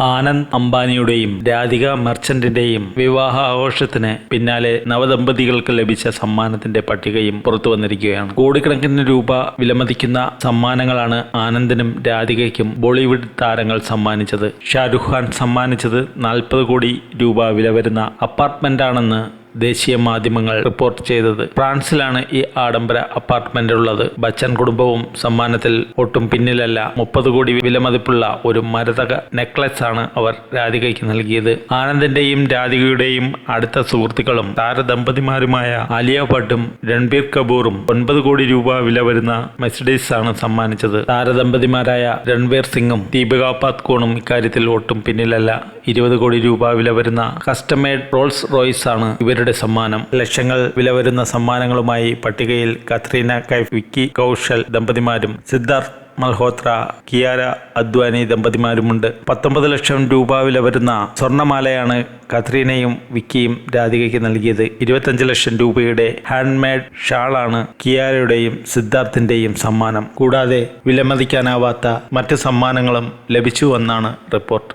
ആനന്ദ് അംബാനിയുടെയും രാധിക മെർച്ചന്റിന്റെയും വിവാഹ ആഘോഷത്തിന് പിന്നാലെ നവദമ്പതികൾക്ക് ലഭിച്ച സമ്മാനത്തിന്റെ പട്ടികയും പുറത്തു വന്നിരിക്കുകയാണ്. കോടിക്കണക്കിന് രൂപ വിലമതിക്കുന്ന സമ്മാനങ്ങളാണ് ആനന്ദിനും രാധികയ്ക്കും ബോളിവുഡ് താരങ്ങൾ സമ്മാനിച്ചത്. ഷാരുഖ് ഖാൻ സമ്മാനിച്ചത് നാൽപ്പത് കോടി രൂപ വില വരുന്ന അപ്പാർട്ട്മെന്റാണെന്ന് ദേശീയ മാധ്യമങ്ങൾ റിപ്പോർട്ട് ചെയ്തത്. ഫ്രാൻസിലാണ് ഈ ആഡംബര അപ്പാർട്ട്മെന്റ് ഉള്ളത്. ബച്ചൻ കുടുംബവും സമ്മാനത്തിൽ ഒട്ടും പിന്നിലല്ല. മുപ്പത് കോടി വിലമതിപ്പുള്ള ഒരു മരതക നെക്ലസ് ആണ് അവർ രാധികയ്ക്ക് നൽകിയത്. ആനന്ദിന്റെയും രാധികയുടെയും അടുത്ത സുഹൃത്തുക്കളും താരദമ്പതിമാരുമായ ആലിയ ഭട്ടും രൺബീർ കപൂറും ഒൻപത് കോടി രൂപ വില വരുന്ന മെസ്ഡീസ് ആണ് സമ്മാനിച്ചത്. താരദമ്പതിമാരായ രൺവീർ സിംഗും ദീപിക പാത്കോണും ഇക്കാര്യത്തിൽ ഒട്ടും പിന്നിലല്ല. ഇരുപത് കോടി രൂപ വില വരുന്ന കസ്റ്റമേഡ് റോൾസ് റോയ്സ് ആണ് ഇവരുടെ സമ്മാനം ലക്ഷങ്ങൾ വില വരുന്ന സമ്മാനങ്ങളുമായി പട്ടികയിൽ കത്രീന കൈഫ് വിക്കി കൗശൽ ദമ്പതിമാരും സിദ്ധാർത്ഥ് മൽഹോത്ര കിയാര അദ്വാനി ദമ്പതിമാരുമുണ്ട്. പത്തൊമ്പത് ലക്ഷം രൂപ വില വരുന്ന സ്വർണമാലയാണ് കത്രീനയും വിക്കിയും രാധികയ്ക്ക് നൽകിയത്. ഇരുപത്തഞ്ച് ലക്ഷം രൂപയുടെ ഹാൻഡ്മെയ്ഡ് ഷാളാണ് കിയാരയുടെയും സിദ്ധാർത്ഥിന്റെയും സമ്മാനം. കൂടാതെ വിലമതിക്കാനാവാത്ത മറ്റ് സമ്മാനങ്ങളും ലഭിച്ചുവെന്നാണ് റിപ്പോർട്ട്.